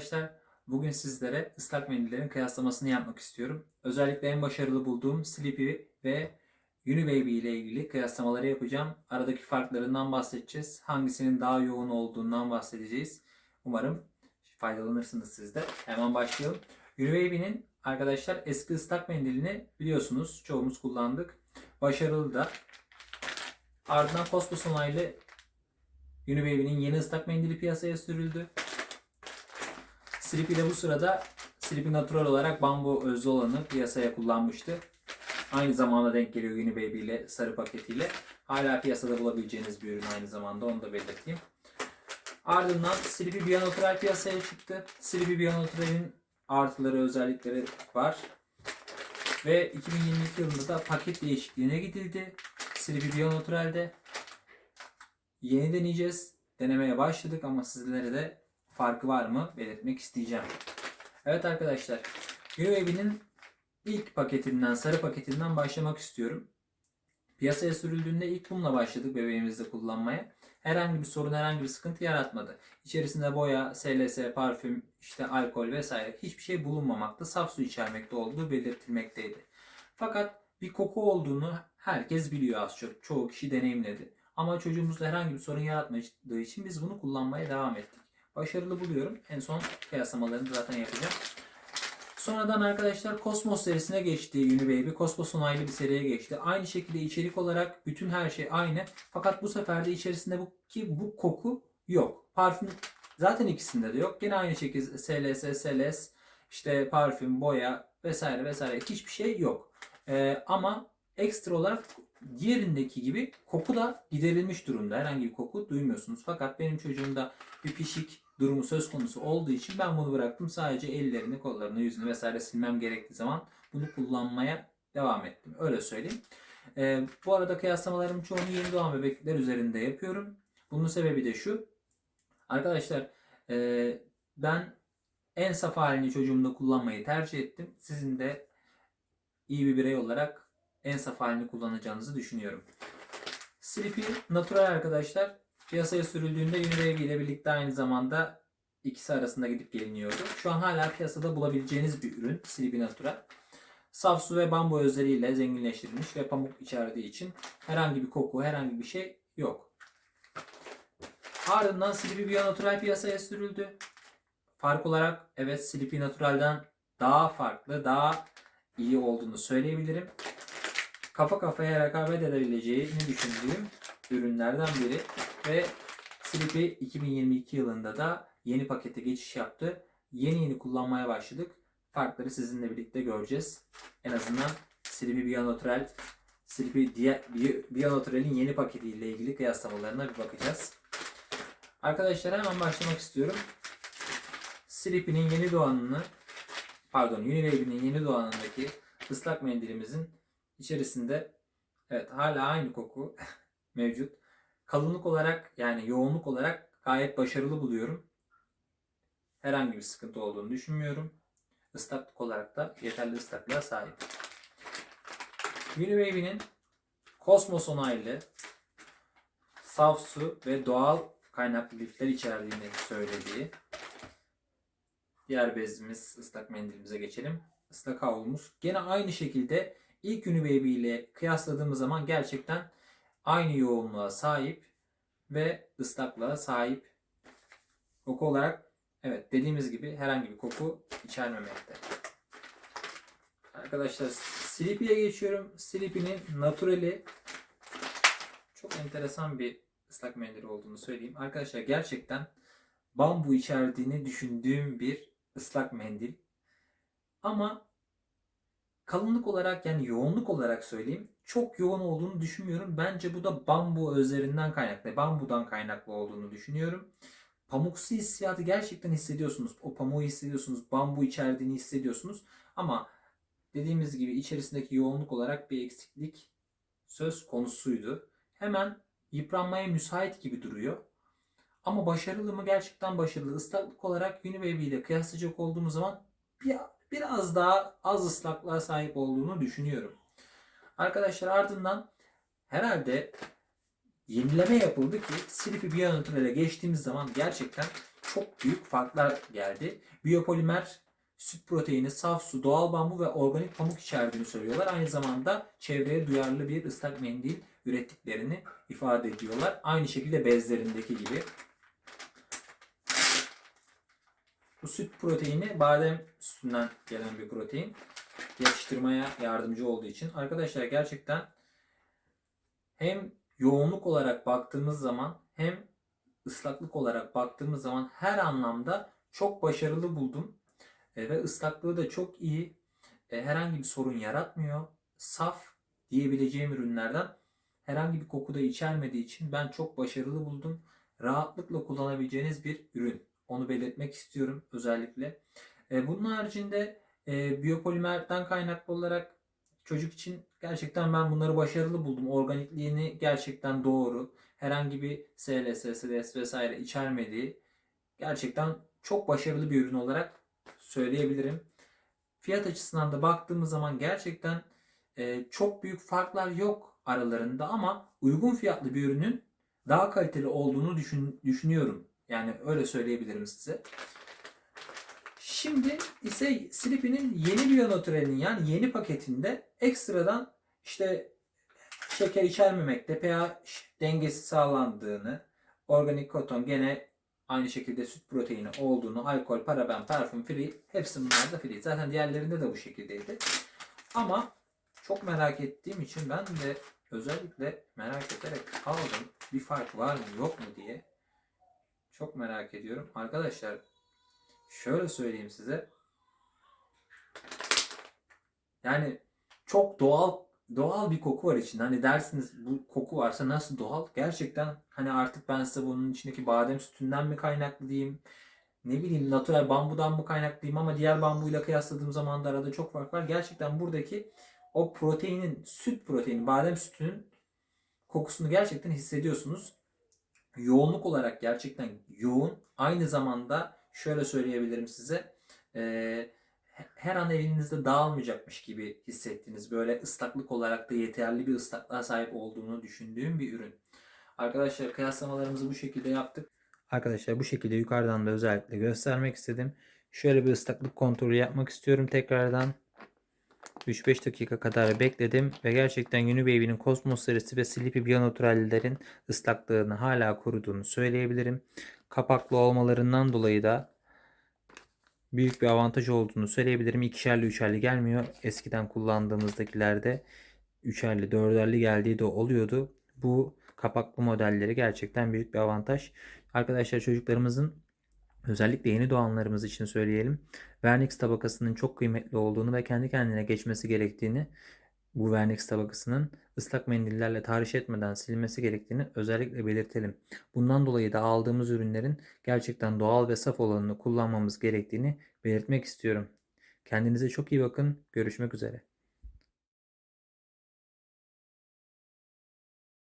arkadaşlar. Bugün sizlere ıslak mendillerin kıyaslamasını yapmak istiyorum. Özellikle en başarılı bulduğum Sleepy ve Unibaby ile ilgili kıyaslamaları yapacağım. Aradaki farklarından bahsedeceğiz. Hangisinin daha yoğun olduğundan bahsedeceğiz. Umarım faydalanırsınız siz de. Hemen başlayalım. Unibaby'nin arkadaşlar eski ıslak mendilini biliyorsunuz. Çoğumuz kullandık. Başarılı da. Ardından Cosmos onaylı Unibaby'nin yeni ıslak mendili piyasaya sürüldü. Sleepy de bu sırada Sleepy Natural olarak bambu özlü olanı piyasaya kullanmıştı. Aynı zamanda denk geliyor Unibaby ile sarı paketiyle. Hala piyasada bulabileceğiniz bir ürün aynı zamanda onu da belirteyim. Ardından Sleepy Bionatural piyasaya çıktı. Sleepy Bionatural'in artıları özellikleri var. Ve 2022 yılında da paket değişikliğine gidildi. Sleepy Bionatural'de yeni deneyeceğiz. Denemeye başladık ama sizlere de farkı var mı belirtmek isteyeceğim. Evet arkadaşlar. Unibaby'nin ilk paketinden, sarı paketinden başlamak istiyorum. Piyasaya sürüldüğünde ilk bununla başladık bebeğimizde kullanmaya. Herhangi bir sorun, herhangi bir sıkıntı yaratmadı. İçerisinde boya, SLS, parfüm, işte alkol vesaire hiçbir şey bulunmamakta. Saf su içermekte olduğu belirtilmekteydi. Fakat bir koku olduğunu herkes biliyor az çok. Çoğu kişi deneyimledi. Ama çocuğumuzda herhangi bir sorun yaratmadığı için biz bunu kullanmaya devam ettik. Başarılı buluyorum. En son kıyaslamalarını zaten yapacağım. Sonradan arkadaşlar Cosmos serisine geçti Unibaby. Cosmos onaylı bir seriye geçti. Aynı şekilde içerik olarak bütün her şey aynı. Fakat bu sefer de içerisinde bu ki bu koku yok. Parfüm zaten ikisinde de yok. Yine aynı şekilde SLS, SLS, işte parfüm, boya vesaire vesaire hiçbir şey yok. Ee, ama ekstra olarak diğerindeki gibi koku da giderilmiş durumda. Herhangi bir koku duymuyorsunuz. Fakat benim çocuğumda bir pişik durumu söz konusu olduğu için ben bunu bıraktım. Sadece ellerini, kollarını, yüzünü vesaire silmem gerektiği zaman bunu kullanmaya devam ettim. Öyle söyleyeyim. Ee, bu arada kıyaslamalarım çoğunu yeni doğan bebekler üzerinde yapıyorum. Bunun sebebi de şu. Arkadaşlar e, ben en saf halini çocuğumda kullanmayı tercih ettim. Sizin de iyi bir birey olarak en saf halini kullanacağınızı düşünüyorum. Sleepy Natural arkadaşlar piyasaya sürüldüğünde Unibaby ile birlikte aynı zamanda ikisi arasında gidip geliniyordu. Şu an hala piyasada bulabileceğiniz bir ürün Sleepy Natural. Saf su ve bambu özleriyle zenginleştirilmiş ve pamuk içerdiği için herhangi bir koku, herhangi bir şey yok. Ardından Sleepy Bionatural piyasaya sürüldü. Fark olarak evet Sleepy Natural'dan daha farklı, daha iyi olduğunu söyleyebilirim. Kafa kafaya rekabet edebileceğini düşündüğüm ürünlerden biri ve Sleepy 2022 yılında da yeni pakete geçiş yaptı. Yeni yeni kullanmaya başladık. Farkları sizinle birlikte göreceğiz. En azından Sleepy Bionatural Sleepy Bionatural'in yeni paketiyle ilgili kıyaslamalarına bir bakacağız. Arkadaşlar hemen başlamak istiyorum. Sleepy'nin yeni doğanını pardon Unibaby'nin yeni doğanındaki ıslak mendilimizin içerisinde evet hala aynı koku mevcut. Kalınlık olarak yani yoğunluk olarak gayet başarılı buluyorum. Herhangi bir sıkıntı olduğunu düşünmüyorum. Islaklık olarak da yeterli ıslaklığa sahip. Unibaby'nin Cosmos onaylı saf su ve doğal kaynaklı lifler içerdiğini söylediği diğer bezimiz ıslak mendilimize geçelim. Islak havlumuz. Gene aynı şekilde ilk Unibaby ile kıyasladığımız zaman gerçekten aynı yoğunluğa sahip ve ıslaklığa sahip. Koku olarak evet dediğimiz gibi herhangi bir koku içermemekte. Arkadaşlar Sleepy'ye geçiyorum. Sleepy'nin naturali çok enteresan bir ıslak mendil olduğunu söyleyeyim. Arkadaşlar gerçekten bambu içerdiğini düşündüğüm bir ıslak mendil. Ama kalınlık olarak yani yoğunluk olarak söyleyeyim çok yoğun olduğunu düşünmüyorum. Bence bu da bambu özlerinden kaynaklı, bambudan kaynaklı olduğunu düşünüyorum. Pamuksu hissiyatı gerçekten hissediyorsunuz. O pamuğu hissediyorsunuz, bambu içerdiğini hissediyorsunuz. Ama dediğimiz gibi içerisindeki yoğunluk olarak bir eksiklik söz konusuydu. Hemen yıpranmaya müsait gibi duruyor. Ama başarılı mı? Gerçekten başarılı. Islaklık olarak Unibaby ile kıyaslayacak olduğumuz zaman bir, biraz daha az ıslaklığa sahip olduğunu düşünüyorum. Arkadaşlar ardından herhalde yenileme yapıldı ki Sleepy Bionatural'e geçtiğimiz zaman gerçekten çok büyük farklar geldi. Biyopolimer süt proteini, saf su, doğal bambu ve organik pamuk içerdiğini söylüyorlar. Aynı zamanda çevreye duyarlı bir ıslak mendil ürettiklerini ifade ediyorlar. Aynı şekilde bezlerindeki gibi. Bu süt proteini badem sütünden gelen bir protein. Yatıştırmaya yardımcı olduğu için. Arkadaşlar gerçekten hem yoğunluk olarak baktığımız zaman hem ıslaklık olarak baktığımız zaman her anlamda çok başarılı buldum. E, ve ıslaklığı da çok iyi. E, herhangi bir sorun yaratmıyor. Saf diyebileceğim ürünlerden herhangi bir koku da içermediği için ben çok başarılı buldum. Rahatlıkla kullanabileceğiniz bir ürün. Onu belirtmek istiyorum özellikle. E, bunun haricinde e, biyopolimerden kaynaklı olarak çocuk için gerçekten ben bunları başarılı buldum. Organikliğini gerçekten doğru. Herhangi bir SLS, SDS vesaire içermediği gerçekten çok başarılı bir ürün olarak söyleyebilirim. Fiyat açısından da baktığımız zaman gerçekten e, çok büyük farklar yok aralarında ama uygun fiyatlı bir ürünün daha kaliteli olduğunu düşün, düşünüyorum. Yani öyle söyleyebilirim size. Şimdi ise Sleepy'nin yeni biyonatürelinin yani yeni paketinde ekstradan işte şeker içermemekte, pH dengesi sağlandığını, organik koton gene aynı şekilde süt proteini olduğunu, alkol, paraben, parfüm free hepsi bunlar da free. Zaten diğerlerinde de bu şekildeydi. Ama çok merak ettiğim için ben de özellikle merak ederek aldım. Bir fark var mı yok mu diye. Çok merak ediyorum. Arkadaşlar şöyle söyleyeyim size. Yani çok doğal doğal bir koku var içinde. Hani dersiniz bu koku varsa nasıl doğal? Gerçekten hani artık ben size bunun içindeki badem sütünden mi kaynaklı diyeyim? Ne bileyim natural bambudan mı kaynaklı diyeyim ama diğer bambuyla kıyasladığım zaman da arada çok fark var. Gerçekten buradaki o proteinin, süt proteini, badem sütünün kokusunu gerçekten hissediyorsunuz. Yoğunluk olarak gerçekten yoğun. Aynı zamanda şöyle söyleyebilirim size. Eee her an elinizde dağılmayacakmış gibi hissettiğiniz böyle ıslaklık olarak da yeterli bir ıslaklığa sahip olduğunu düşündüğüm bir ürün. Arkadaşlar kıyaslamalarımızı bu şekilde yaptık. Arkadaşlar bu şekilde yukarıdan da özellikle göstermek istedim. Şöyle bir ıslaklık kontrolü yapmak istiyorum tekrardan. 3-5 dakika kadar bekledim ve gerçekten Unibaby'nin Cosmos serisi ve Sleepy Bionatural'lerin ıslaklığını hala koruduğunu söyleyebilirim. Kapaklı olmalarından dolayı da büyük bir avantaj olduğunu söyleyebilirim. İkişerli üçerli gelmiyor. Eskiden kullandığımızdakilerde üçerli dörderli geldiği de oluyordu. Bu kapaklı modelleri gerçekten büyük bir avantaj. Arkadaşlar çocuklarımızın özellikle yeni doğanlarımız için söyleyelim. Vernix tabakasının çok kıymetli olduğunu ve kendi kendine geçmesi gerektiğini bu Vernix tabakasının ıslak mendillerle tahriş etmeden silmesi gerektiğini özellikle belirtelim. Bundan dolayı da aldığımız ürünlerin gerçekten doğal ve saf olanını kullanmamız gerektiğini belirtmek istiyorum. Kendinize çok iyi bakın. Görüşmek üzere.